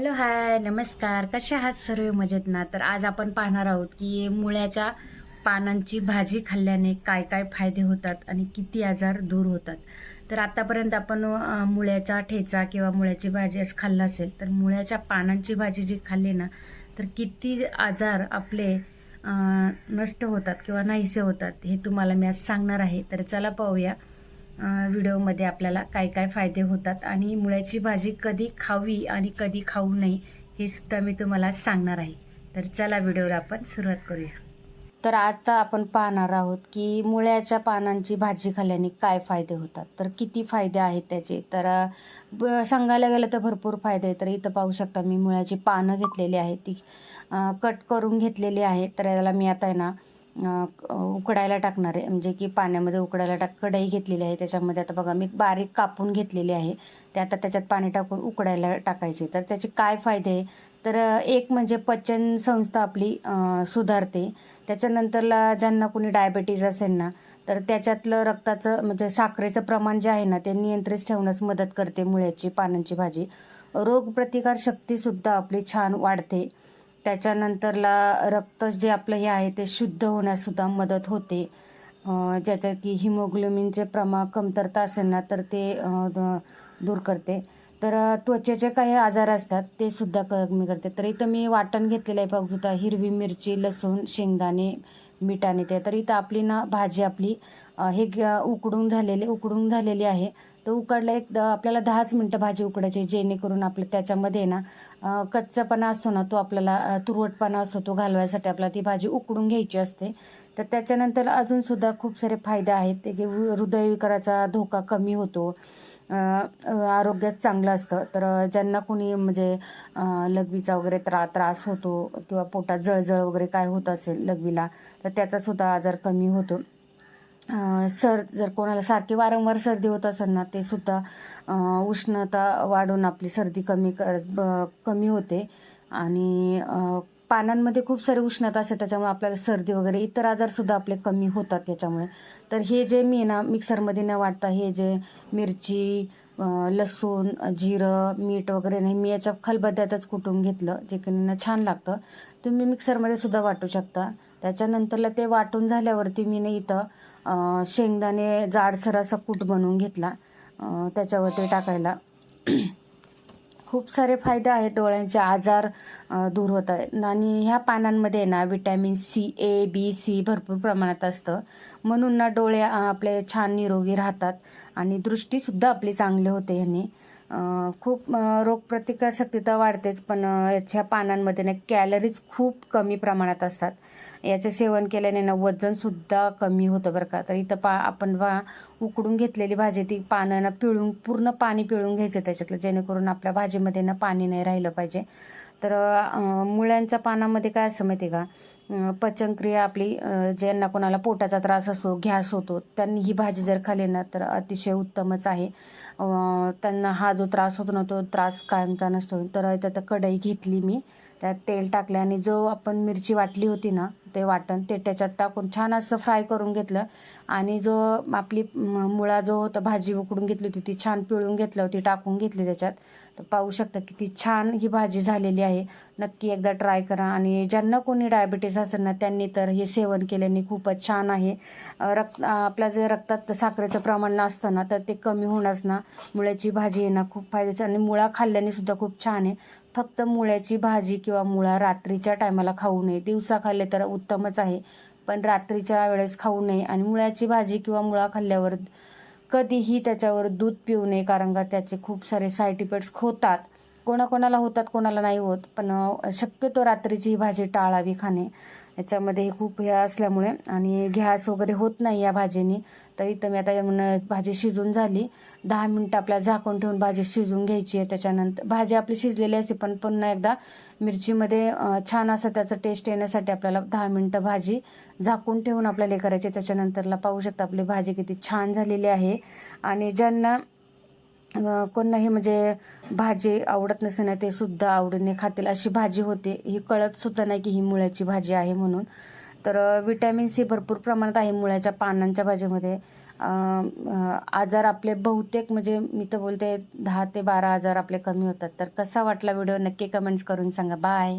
Hello hi नमस्कार. कसे आहात? सर्व मजेत ना? तर आज आपण पाहणार आहोत की मुळ्याच्या पानांची भाजी खाल्ल्याने काय काय फायदे होतात आणि किती आजार दूर होतात. तर आतापर्यंत आपण मुळ्याचा ठेचा किंवा मुळ्याची भाजी असं खाल्लं असेल तर मुळ्याच्या पानांची भाजी जी खाल्ली ना तर किती आजार आपले नष्ट होतात किंवा नाहीसे होतात हे तुम्हाला मी आज सांगणार आहे. तर चला पाहूया. व्हिडिओमध्ये आपल्याला काय काय फायदे होतात आणि मुळ्याची भाजी कधी खावी आणि कधी खाऊ नये हे सुद्धा मी तुम्हाला सांगणार आहे. तर चला व्हिडिओला आपण सुरुवात करूया. तर आता आपण पाहणार आहोत की मुळ्याच्या पानांची भाजी खाल्ल्याने काय फायदे होतात. तर किती फायदे आहेत त्याचे? तर ब- सांगायला गेलं तर भरपूर फायदे आहेत. तर इथं पाहू शकता मी मुळ्याची पानं घेतलेली आहेत. ती कट करून घेतलेली आहे तर याला मी आता आहे ना उकडायला टाकणार आहे. म्हणजे की पाण्यामध्ये उकडायला टाक कढई घेतलेली आहे. त्याच्यामध्ये आता बघा मी बारीक कापून घेतलेली आहे. ते आता त्याच्यात पाणी टाकून उकडायला टाकायचे. तर त्याचे काय फायदे आहे? तर एक म्हणजे पचन संस्था आपली सुधारते. त्याच्यानंतरला ज्यांना कोणी डायबेटीज असेल ना तर त्याच्यातलं रक्ताचं म्हणजे साखरेचं प्रमाण जे आहे ना ते नियंत्रित ठेवण्यास मदत करते मुळ्याची पानांची भाजी. रोगप्रतिकार शक्ती सुद्धा आपली छान वाढते. त्याच्यानंतरला रक्त जे आपलं हे आहे ते शुद्ध होण्यास सुद्धा मदत होते. ज्याचं ज्याच्यात की हिमोग्लोबिनचे प्रमाण कमतरता असेल ना तर ते दूर करते. तर त्वचेचे काही आजार असतात ते सुद्धा कमी करते. तर इथं मी वाटण घेतलेलं आहे बघू हिरवी मिरची लसूण शेंगदाणे मीठ आणि ते. तर इथं आपली ना भाजी आपली हे ग- उकडून झालेले उकडून झालेली आहे. तर उकडलं एक आपल्याला दहाच मिनटं भाजी उकडायची जेणेकरून आपलं त्याच्यामध्ये ना कच्चापणा असतो ना तो आपल्याला तुरवटपणा असतो तो घालवायसाठी आपल्याला ती भाजी उकडून घ्यायची असते. तर त्याच्यानंतर अजून सुद्धा खूप सारे फायदे आहेत. की हृदयविकाराचा धोका कमी होतो. अं, आरोग्यात चांगलं असतं. तर ज्यांना कोणी म्हणजे लघवीचा वगैरे त्रा त्रास होतो किंवा पोटात जळजळ वगैरे काय होत असेल लघवीला तर त्याचा सुद्धा आजार कमी होतो. सर जर कोणाला सारखी वारंवार सर्दी होत असेल ना ते सुद्धा उष्णता वाढून आपली सर्दी कमी कर ब- कमी होते. आणि पानांमध्ये खूप सारी उष्णता असते त्याच्यामुळे आपल्याला सर्दी वगैरे इतर आजार सुद्धा आपले कमी होतात त्याच्यामुळे. तर हे जे मी ना मिक्सरमध्ये न वाटता हे जे मिरची लसूण जिरं मीठ वगैरे नाही मी याच्या खलबद्यातच कुटून घेतलं जे की ना छान लागतं. तुम्ही मिक्सरमध्ये सुद्धा वाटू शकता. त्याच्यानंतरला ते वाटून झाल्यावरती मी ना इथं शेंगदाणे जाडसर असा कूट बनवून घेतला त्याच्यावरती टाकायला. खूप सारे फायदे आहेत डोळ्यांचे आजार दूर होत आहेत. आणि ह्या पानांमध्ये ना vitamin C A B C भरपूर प्रमाणात असतं. म्हणून ना डोळे आपले छान निरोगी राहतात. आणि दृष्टीसुद्धा आपली चांगली होते ह्याने. खूप रोगप्रतिकारशक्ती तर वाढतेच पण याच्या पानांमध्ये ना कॅलरीज खूप कमी प्रमाणात असतात. याचे सेवन केल्याने ना वजन सुद्धा कमी होतं बरं का. तर इथं पा आपण वा उकडून घेतलेली भाजी ती पानं ना पिळून पूर्ण पाणी पिळून घ्यायचं त्याच्यातलं जेणेकरून आपल्या भाजीमध्ये ना पाणी नाही राहिलं पाहिजे. तर मुळ्यांच्या पानामध्ये काय असं माहिती आहे का पचनक्रिया आपली ज्यांना कोणाला पोटाचा त्रास असतो गॅस होतो त्यांनी ही भाजी जर खाल्ली ना तर अतिशय उत्तमच आहे. त्यांना हा जो त्रास होतो ना तो त्रास कायमचा नसतो. तर त्यात कढई घेतली मी. त्यात तेल टाकलं आणि जो आपण मिरची वाटली होती ना ते वाटण ते त्याच्यात टाकून छान असं फ्राय करून घेतलं. आणि जो आपली मुळा जो होता भाजी उकडून घेतली होती ती छान पिळून घेतलं होती टाकून घेतली त्याच्यात. तर पाहू शकता किती छान ही भाजी झालेली आहे. नक्की एकदा ट्राय करा. आणि ज्यांना कोणी डायबिटीस असेल ना त्यांनी तर हे सेवन केल्याने खूपच छान आहे. रक्त आपल्या जे रक्तात साखरेचं प्रमाण नसतं ना तर ते कमी होण्यास ना मुळ्याची भाजी आहे ना खूप फायद्याची. आणि मुळा खाल्ल्याने सुद्धा खूप छान आहे. फक्त मुळ्याची भाजी किंवा मुळा रात्रीच्या टायमाला खाऊ नये. दिवसा खाल्ले तर उत्तमच आहे पण रात्रीच्या वेळेस खाऊ नये आणि मुळ्याची भाजी किंवा मुळा खाल्ल्यावर कधीही त्याच्यावर दूध पिऊ नये कारण का त्याचे खूप सारे साईड इफेक्ट्स होतात. कोणाकोणाला होतात कोणाला नाही होत पण शक्यतो रात्रीची ही भाजी टाळावी खाणे. याच्यामध्ये हे खूप हे असल्यामुळे आणि गॅस वगैरे होत नाही या भाजीने. तर इथं मी आता भाजी शिजून झाली. दहा मिनटं आपल्याला झाकून ठेवून भाजी शिजून घ्यायची आहे. त्याच्यानंतर भाजी आपली शिजलेली असते पण पुन्हा एकदा मिरचीमध्ये छान असं त्याचं टेस्ट येण्यासाठी आपल्याला दहा मिनटं भाजी झाकून ठेवून आपल्याला हे करायचे त्याच्यानंतरला पाहू शकता आपली भाजी किती छान झालेली आहे. आणि ज्यांना कोणाही म्हणजे भाजी आवडत नसेल ना ते सुद्धा आवडीने खातील. अशी भाजी होते. ही कळत सुद्धा नाही की ही मुळ्याची भाजी आहे म्हणून. तर विटॅमिन सी भरपूर प्रमाणात आहे मुळ्याच्या पानांच्या भाजीमध्ये. आजार आपले बहुतेक म्हणजे मी तर बोलते दहा ते बारा आजार आपले कमी होतात. तर कसा वाटला व्हिडिओ? नक्की कमेंट्स करून सांगा. बाय